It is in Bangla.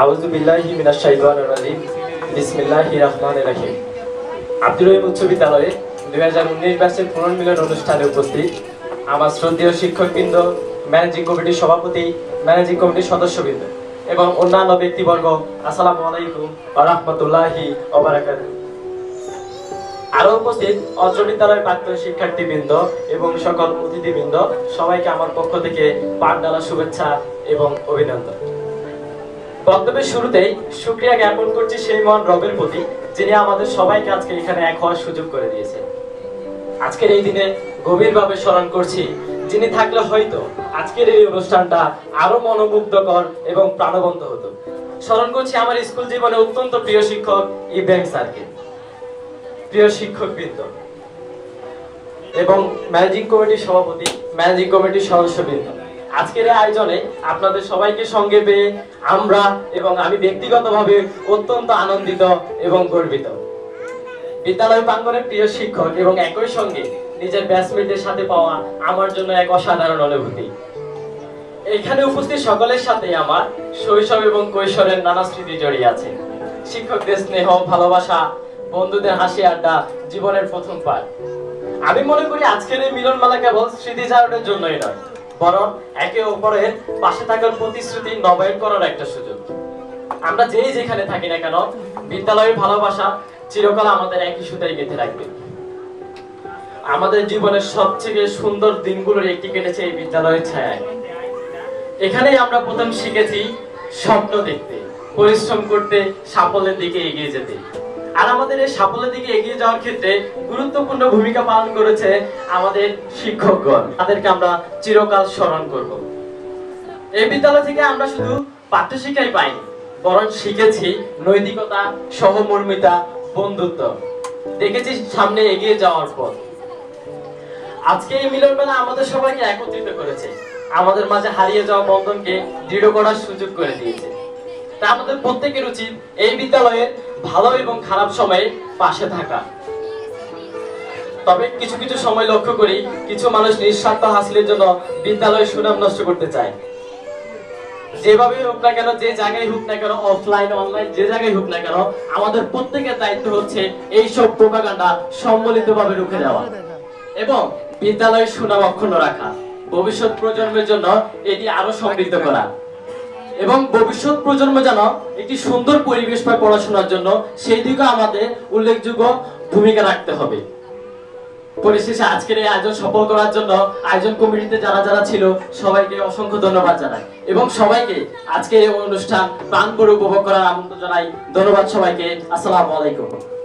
আউযু বিল্লাহি মিনাশ শাইতানির রাজিম। বিসমিল্লাহির রহমানির রহিম। রহিম উচ্চ বিদ্যালয়ে দুই হাজার উনিশ ব্যাচের পুনর্মিলন অনুষ্ঠানে উপস্থিত আমার শ্রদ্ধেয় শিক্ষকবৃন্দ ম্যানেজিং কমিটির সভাপতি ম্যানেজিং কমিটির সদস্যবৃন্দ এবং অন্যান্য ব্যক্তিবর্গ, আসসালামু আলাইকুম উপস্থিত বিদ্যালয়ের প্রাক্তন শিক্ষার্থীবৃন্দ এবং সকল অতিথিবৃন্দ, সবাইকে আমার পক্ষ থেকে পাঠডালা শুভেচ্ছা এবং অভিনন্দন। বক্তব্যের শুরুতেই শুক্রিয়া জ্ঞাপন করছি সেই মহান রবের প্রতি, যিনি আমাদের সবাইকে আজকে এখানে এক হওয়ার সুযোগ করে দিয়েছেন। আজকের এই দিনে গভীরভাবে স্মরণ করছি, যিনি থাকলে হয়তো আজকের এই অনুষ্ঠানটা আরও মনোমুগ্ধকর এবং প্রাণবন্ত হতো। স্মরণ করছি আমার স্কুল জীবনে অত্যন্ত প্রিয় শিক্ষক ইব্রাহিম স্যারকে। প্রিয় শিক্ষকবৃন্দ এবং ম্যানেজিং কমিটির সভাপতি, ম্যানেজিং কমিটির সদস্যবৃন্দ। আজকের এই আয়োজনে আপনাদের সবাইকে সঙ্গে পেয়ে আমরা এবং আমি ব্যক্তিগতভাবে অত্যন্ত আনন্দিত এবং গর্বিত। বিদ্যালয় প্রাঙ্গনের প্রিয় শিক্ষক এবং একই সঙ্গে নিজের ব্যাচমেটের সাথে পাওয়া আমার জন্য এক অসাধারণ অনুভূতি। এখানে উপস্থিত সকলের সাথে আমার শৈশব এবং কৈশোরের নানা স্মৃতি জড়িয়ে আছে। শিক্ষকদের স্নেহ, ভালোবাসা, বন্ধুদের হাসি আড্ডা জীবনের প্রথম পাঠ। আমি মনে করি আজকের এই মিলন মেলা কেবল স্মৃতিচারণের জন্যই নয় বরং একে অপরের পাশে থাকার প্রতিশ্রুতি নবায়ন করার একটা সুযোগ। আমরা যেই যেখানে থাকি না কেন, বিদ্যালয়ের ভালোবাসা চিরকাল আমাদের একই সুতায় গেঁথে রাখবে। আমাদের জীবনের সবচেয়ে সুন্দর দিনগুলোর একটি কেটেছে এই বিদ্যালয়ের ছায়ায়। এখানেই আমরা প্রথম শিখেছি স্বপ্ন দেখতে, পরিশ্রম করতে, সাফল্যের দিকে এগিয়ে যেতে। আর আমাদের এই সাফল্যের দিকে এগিয়ে যাওয়ার ক্ষেত্রে গুরুত্বপূর্ণ ভূমিকা পালন করেছে আমাদের শিক্ষকগণ। তাদেরকে আমরা চিরকাল স্মরণ করব। এই বিদ্যালয় থেকে আমরা শুধু পাঠ্যশিক্ষাই পাইনি, বরং শিখেছি নৈতিকতা, সহমর্মিতা, বন্ধুত্ব। দেখেছি সামনে এগিয়ে যাওয়ার পথ। আজকে এই মিলন মেলা আমাদের সবাইকে একত্রিত করেছে। আমাদের মাঝে হারিয়ে যাওয়া বন্ধনকে দৃঢ় করার সুযোগ করে দিয়েছে। তা আমাদের প্রত্যেকের উচিত এই বিদ্যালয়ের ভালো এবং খারাপ সময়ে পাশে থাকা। তবে কিছু কিছু সময় লক্ষ্য করি কিছু মানুষ নিঃস্বার্থ হাসিলের জন্য বিদ্যালয়ের সুনাম নষ্ট করতে চায়। যেভাবে হোক না কেন, যে জায়গায় হোক না কেন অফলাইন অনলাইন যে জায়গায় হোক না কেন, আমাদের প্রত্যেকের দায়িত্ব হচ্ছে এই সব প্রোপাগান্ডা সম্মিলিতভাবে রুখে দেওয়া এবং বিদ্যালয়ের সুনাম অক্ষুণ্ণ রাখা। ভবিষ্যৎ প্রজন্মের জন্য এটি আরও সমৃদ্ধ করা। এবং ভবিষ্যৎ প্রজন্ম যেন একটি সুন্দর পরিবেশ পায় পড়াশোনার জন্য, সেই দিকে আমাদের উল্লেখযোগ্য ভূমিকা রাখতে হবে। পরিশেষে আজকের এই আয়োজন সফল করার জন্য আয়োজন কমিটিতে যারা যারা ছিল, সবাইকে অসংখ্য ধন্যবাদ জানাই। এবং সবাইকে আজকের এই অনুষ্ঠান প্রাণ করে উপভোগ করার আমন্ত্রণ জানাই। ধন্যবাদ সবাইকে। আসসালামু আলাইকুম।